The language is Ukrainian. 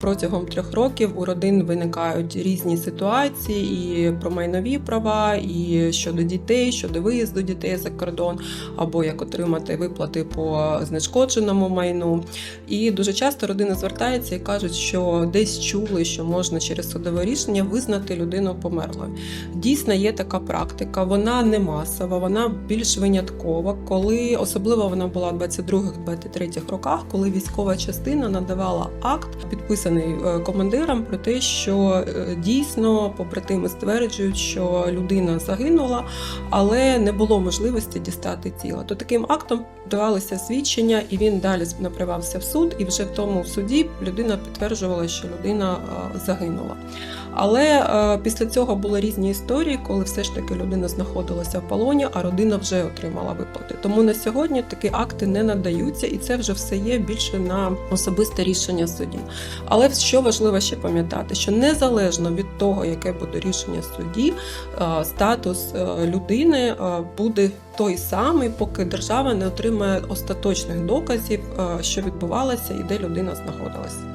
Протягом трьох років у родин виникають різні ситуації і про майнові права, і щодо дітей, щодо виїзду дітей за кордон, або як отримати виплати по знешкодженому майну. І дуже часто родина звертається і кажуть, що десь чули, що можна через судове рішення визнати людину померлою. Дійсно, є така практика. Вона не масова, вона більш виняткова, коли особливо вона була в 22-23 роках, коли військова частина надавала акт, підписаний е, командиром, про те, що е, дійсно побратими стверджують, що людина загинула, але не було можливості дістати тіло. То таким актом давалися свідчення, і він далі направився в суд, і вже в тому суді людина підтверджувала, що людина е, загинула. Але е, після цього були різні історії, коли все ж таки людина знаходилася в полоні, а родина вже отримала виплати. Тому на сьогодні такі акти не надаються, і це вже все є більше на особисте рішення судді. Але що важливо ще пам'ятати, що незалежно від того, яке буде рішення судді, е, статус е, людини буде той самий, поки держава не отримає остаточних доказів, що відбувалося і де людина знаходилася.